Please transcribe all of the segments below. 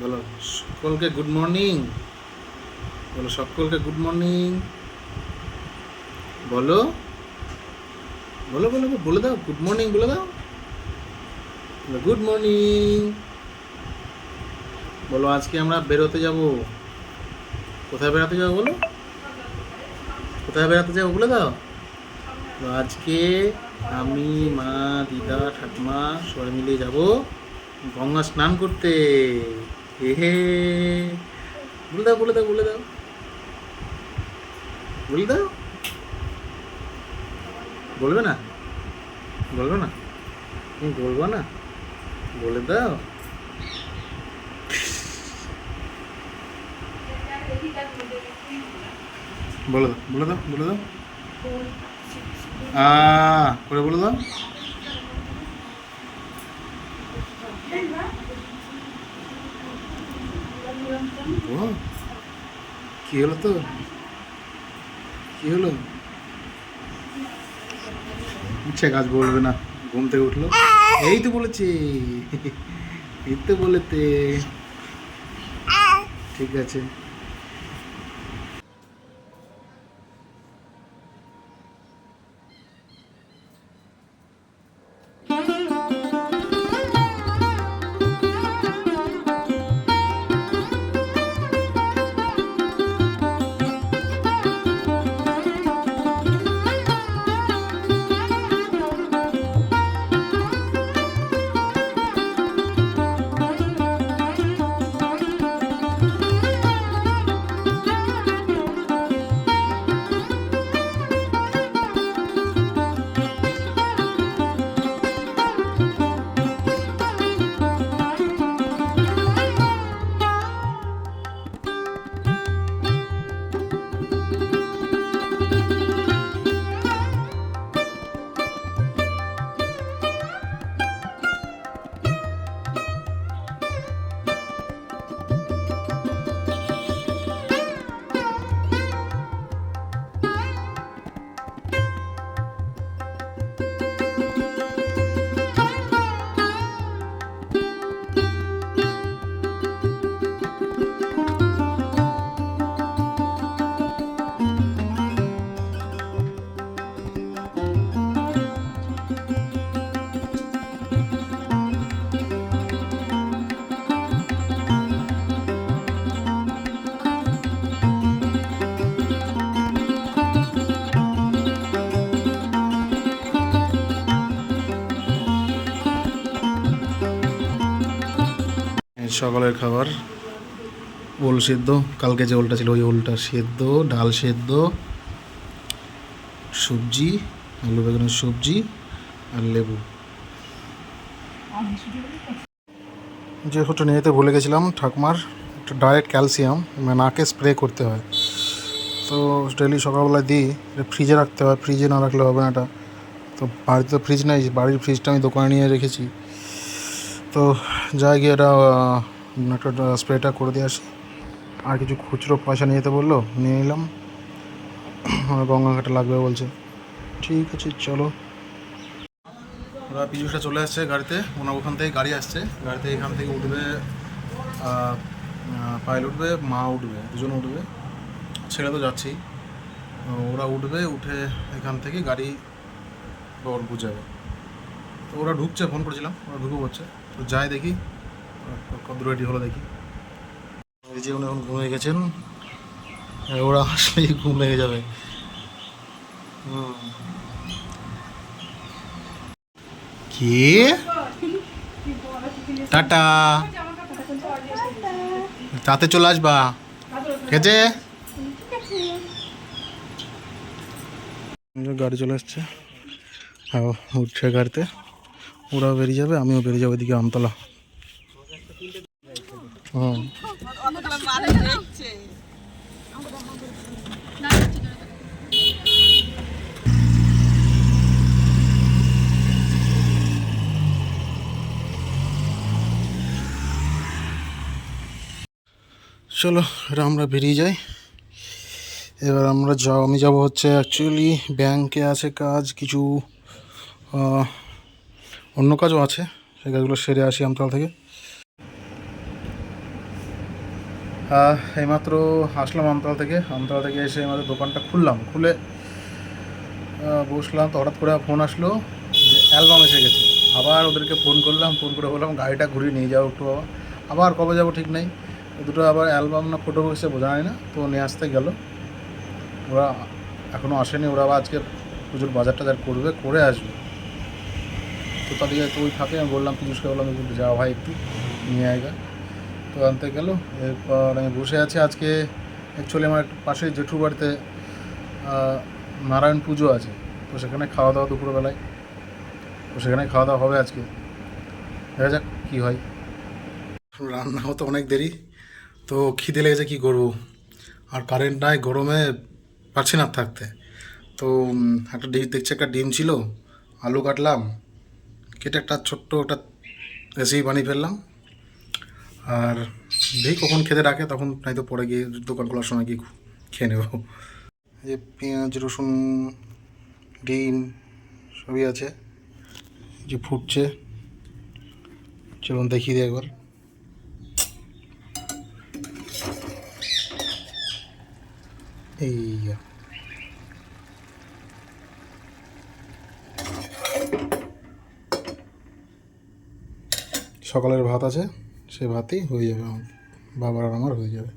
বলো সকলকে good morning বলো সকলকে গুড মর্নিং বলো বলো বলো বলো, দাও গুড মর্নিং বলে দাও। গুড মর্নিং বলো আজকে আমরা বেরোতে যাব। কোথায় বেড়াতে যাব বলো? কোথায় বেড়াতে যাব বলে দাও? তো আজকে আমি মা দিদা ঠাকুমা সবাই মিলে যাব গঙ্গা স্নান করতে। হে হে বলে দাও বলে দাও বলে দাও। বলে দাও। বলবে না? বলবে না? বলব না? বলে দাও। বলে দাও বলে দাও বলে দাও। আ করে বলে দাও। ও কি হলো তো? কি হলো? ইচ্ছে কাজ বলবে না, ঘুম থেকে উঠল। এই তো বলেছি, এই তো বলেতে। ঠিক আছে। সকালের খাবার। ওল সেদ্ধ। কালকে যে ওলটা ছিল ওই ওলটা সেদ্ধ, ডাল সেদ্ধ, সবজি, আলু বেগুনের সবজি আর লেবু। যে ওষুধটা নিয়ে যেতে ভুলে গেছিলাম ঠাকুমার, একটা ডাইরেক্ট ক্যালসিয়াম মানে নাকে স্প্রে করতে হয়। তো ডেলি সকালবেলা দিই, এটা ফ্রিজে রাখতে হয়, ফ্রিজে না রাখলে হবে না এটা। তো বাড়িতে তো ফ্রিজ নেই, বাড়ির ফ্রিজটা আমি দোকানে নিয়ে রেখেছি। তো যাই গিয়ে এটা একটা স্প্রেটা করে দিয়ে আসি। আর কিছু খুচরো পয়সা নিয়ে যেতে বলল, নিয়ে নিলাম। আমার গঙ্গাঘাটে লাগবে বলছে। ঠিক আছে, চলো। ওরা পিজুষটা চলে আসছে গাড়িতে। ওনার ওখান থেকে গাড়ি আসছে। গাড়িতে এখান থেকে উঠবে পাইল উঠবে, মা উঠবে, দুজন উঠবে। ছেড়ে তো যাচ্ছেই। ওরা উঠবে, উঠে এখান থেকে গাড়ি বুঝাবে। তো ওরা ঢুকছে, ফোন করেছিলাম, ওরা ঢুকে পড়ছে। তো যাই দেখি। কত রেডি হলো দেখি। এই যে উনি এখন ঘুমিয়ে গেছেন ওরা আসলেই ঘুম লেগে যাবে। কে? টাটা। তাতে চলে আসবা। ঠিক আছে গাড়ি চলে আসছে। হ্যাঁ উঠছে গাড়িতে। ওরাও বেরিয়ে যাবে, আমিও বেরিয়ে যাব এদিকে আমতলা। চলো এবার আমরা বেরিয়ে যাই। এবার আমরা যাও, আমি যাব হচ্ছে অ্যাকচুয়ালি ব্যাংকে আছে কাজ, কিছু অন্য কাজও আছে। সেই কাজগুলো সেরে আসি আমতলা থেকে। এইমাত্র আসলাম আমতলা থেকে। আমতলা থেকে এসে আমাদের দোকানটা খুললাম। খুলে বসলাম তো হঠাৎ করে ফোন আসলো যে অ্যালবাম এসে গেছে। আবার ওদেরকে ফোন করলাম, ফোন করে বললাম, গাড়িটা ঘুরিয়ে নিয়ে যাও একটু আবার কবে যাব ঠিক নেই। দুটো আবার অ্যালবাম না ফটো এসে বোঝা যায় না। তো নিয়ে আসতে গেল। ওরা এখনও আসেনি। ওরা আবার আজকে পুজোর বাজার টাজার করবে, করে আসবে। তো তাদের তো ওই ফাঁকে আমি বললাম, পীযুষকে বললাম, একটু যাওয়া ভাই, একটু নিয়ে আয়গা তো আনতে গেল। এরপর আমি বসে আছি আজকে। অ্যাকচুয়ালি আমার পাশে জেঠুর বাড়িতে নারায়ণ পুজো আছে। তো সেখানে খাওয়া দাওয়া দুপুরবেলায়। তো সেখানে খাওয়া দাওয়া হবে আজকে। দেখা যাক কী হয়। রান্না হতে অনেক দেরি। তো খিদে লেগেছে, কী করব? আর কারেন্ট নাই, গরমে পারছি না থাকতে। তো একটা ডিম, দেখছি একটা ডিম ছিল। আলু কাটলাম। কেটে একটা ছোট্ট একটা রেসিপি বানিয়ে ফেললাম। আর দেখি কখন খেতে ডাকে, তখন নয়তো পরে গিয়ে দোকান খোলার সময় গিয়ে খেয়ে নেব। যে পেঁয়াজ, রসুন, ডিম সবই আছে, যে ফুটছে, চলুন দেখিয়ে দিই একবার। এই সকালের ভাত আছে। সে ভাতই হয়ে যাবে আমার। বাবার আর আমার হয়ে যাবে।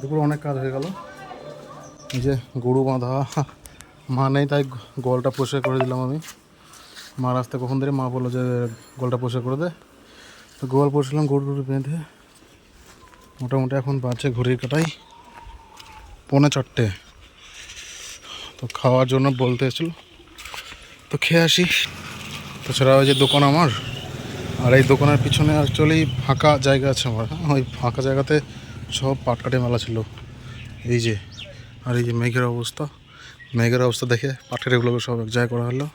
দুপুরে অনেক কাজ হয়ে গেল। যে গরু বাঁধা, মা নেই, তাই গলটা পরিষ্কার করে দিলাম আমি। মা রাস্তায় কখন ধরে, মা বলল যে গলটা পরিষ্কার করে দে। তো গোয়াল পড়ছিলাম গরু টরু বেঁধে মোটামুটি এখন বাঁচে ঘড়ির কাটাই পৌনে চারটে। তো খাওয়ার জন্য বলতে এসেছিল। তো খেয়ে আসি। তাছাড়া ওই যে দোকান আমার, আর এই দোকানের পিছনে অ্যাকচুয়ালি ফাঁকা জায়গা আছে আমার। হ্যাঁ ওই ফাঁকা জায়গাতে সব পাটকাঠি মেলা ছিল। এই যে, আর এই যে মেঘের অবস্থা। মেঘের অবস্থা দেখে পাটকাঠিগুলোকে সব এক জায়গায় করা হলো।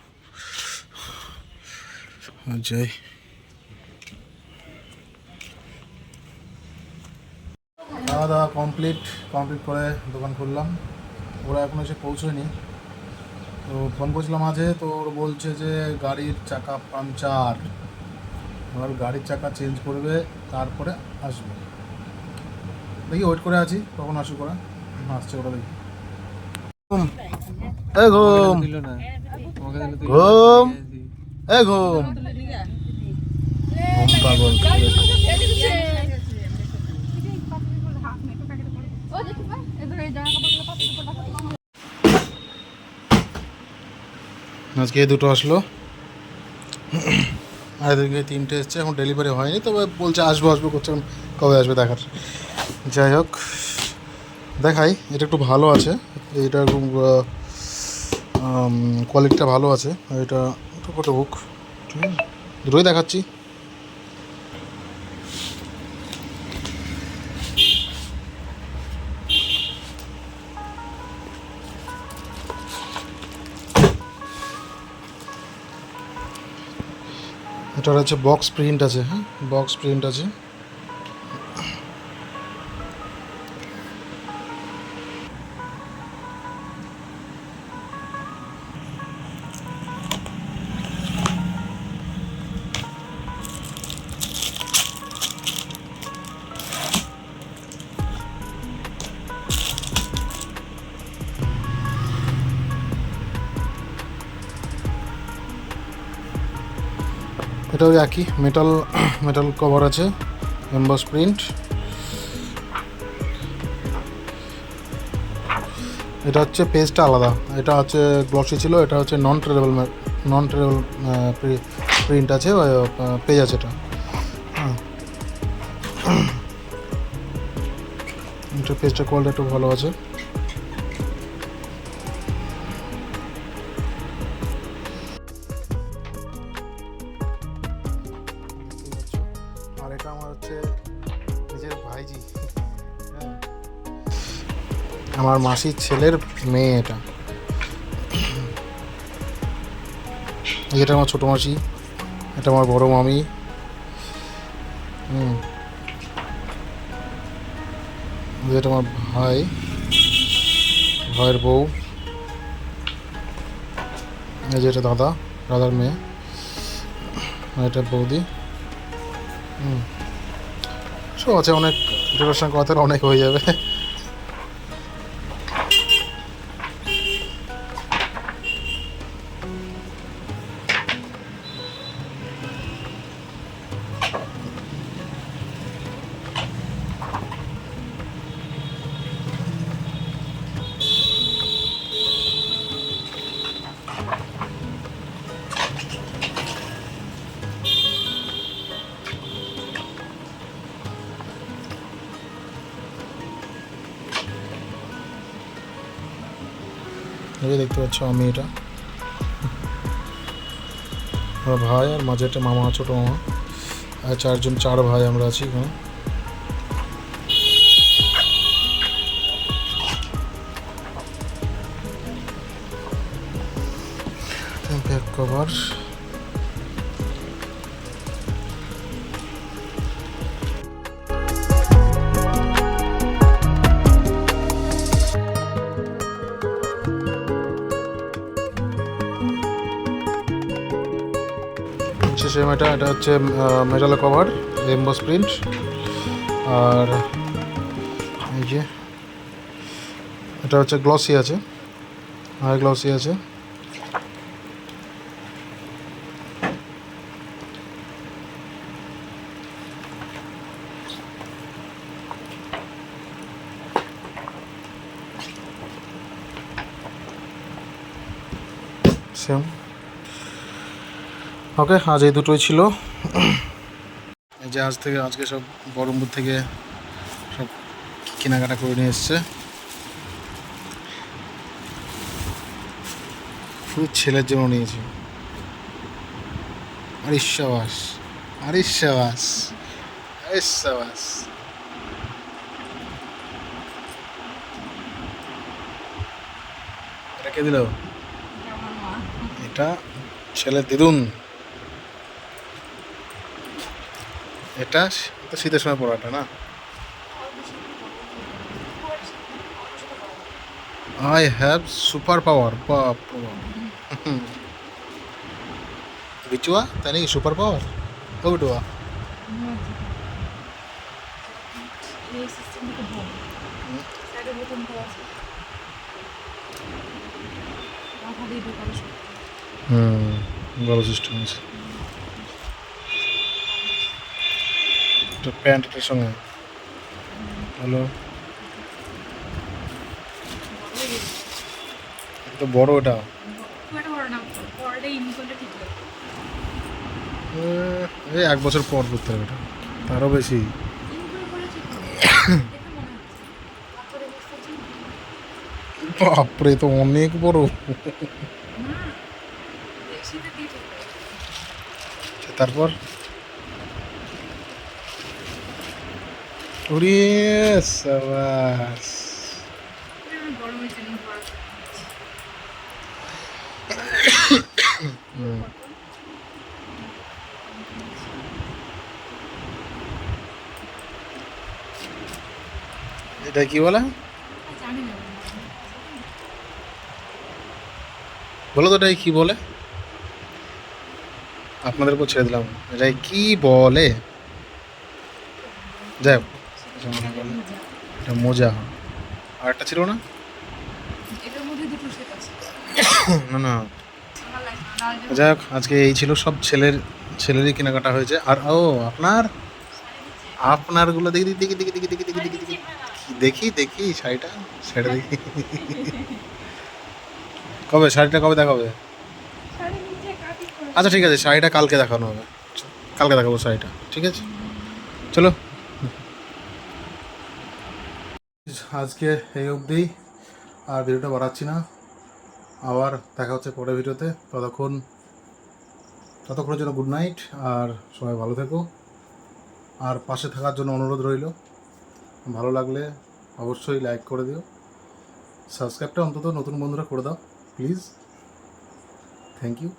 যাই। খাওয়া দাওয়া কমপ্লিট কমপ্লিট করে দোকান খুললাম। ওরা এখনও এসে পৌঁছয়নি। তো ফোন করছিলাম মাঝে, তো ওর বলছে যে গাড়ির চাকা পাংচার। এবার গাড়ির চাকা চেঞ্জ করবে, তারপরে আসবে। দেখি ওয়েট করে আছি, কখন আসুক ওরা। আসছে ওরা দেখি। এ ঘুম। ঘুম। এ ঘুম। ঘুম পাগল আজকে দুটো আসলো। আর এদিকে তিনটে এসছে, এখন ডেলিভারি হয়নি, তবে বলছে আসব আসব করছে কবে আসবে দেখার। যাই হোক, দেখাই, এটা একটু ভালো আছে, এটা কোয়ালিটিটা ভালো আছে, এটা ছোটো বুক ঠিক আছে? দুটোই দেখাচ্ছি। এটার হচ্ছে বক্স প্রিন্ট আছে হ্যাঁ? বক্স প্রিন্ট আছে। এটাও একই মেটাল মেটাল কভার আছে এমবস প্রিন্ট এটা হচ্ছে পেজটা আলাদা, এটা হচ্ছে গ্লসি ছিল, এটা হচ্ছে non tradable non tradable print আছে পেজ আছে এটা। হ্যাঁ। এটা পেজটা কোয়ালিটি একটু ভালো আছে। আমার মাসির ছেলের মেয়ে এটা। এটা আমার ছোটো মাসি, এটা আমার বড় মামি। হুম। এটা আমার ভাই, ভাইয়ের বউ। এই যে এটা দাদা, দাদার মেয়ে। এটা বৌদি। হুম। সব আছে, অনেক সঙ্গে কথা অনেক হয়ে যাবে। এই দেখতে পাচ্ছ আমি এটা। আমার ভাই আর মাঝে একটা মামা, ছোটো মামা। আর চারজন, চার ভাই আমরা আছি এখানে। কভার সেম এটা এটা হচ্ছে মেটাল কভার এমবস প্রিন্ট আর এই যে, এটা হচ্ছে গ্লসি আছে আর গ্লসি আছে। সেম ওকে আজ এই দুটোই ছিল। এই যে আজ থেকে আজকে সব বহরমপুর থেকে সব কেনাকাটা করে নিয়ে এসছে। শুধু ছেলের জন্য নিয়েছি। আরিশাবাস আরিশাবাস আরিশাবাস এটা কে দিল? এটা ছেলে দিদুন। এটা শীতের সময় পড়াটা না? আই হ্যাভ সুপার পাওয়ার বিচুয়া, তাই নাকি সুপার পাওয়ার ও হুম, ভালো সিস্টেম আছে। একটা প্যান্টের সঙ্গে। হ্যালো? তো বড় এটা এই এক বছর পর করতে হবে এটা। তারও বেশি। বাপরে তো অনেক বড়। তারপর? ওরে সাবাস। এটা কি বলে বলো তো এটাই কি বলে আপনাদের উপর ছেড়ে দিলাম এটাই কি বলে যাই হোক এটা মোজা। আর একটা ছিল না? এটার মধ্যে দুটো সেট আছে। না না। যাই হোক আজকে এই ছিল সব ছেলের ছেলেরই কেনাকাটা হয়েছে। আর ও আপনার? আপনারগুলো দেখি দেখি দেখি দেখি দেখি দেখি দেখি দেখি। দেখি দেখি শাড়িটা। শাড়িটা দেখি। কবে? শাড়িটা কবে দেখাবে আচ্ছা ঠিক আছে শাড়িটা কালকে দেখানো হবে। কালকে দেখাবো শাড়িটা ঠিক আছে? চলো। আজকে এই অবধি। আর ভিডিওটা বাড়াচ্ছি না। আবার দেখা হচ্ছে পরের ভিডিওতে। ততক্ষণ, ততক্ষণের জন্য গুড নাইট আর সবাই ভালো থেকো। আর পাশে থাকার জন্য অনুরোধ রইল। ভালো লাগলে অবশ্যই লাইক করে দিও। সাবস্ক্রাইবটা অন্তত নতুন বন্ধুরা করে দাও প্লিজ থ্যাংক ইউ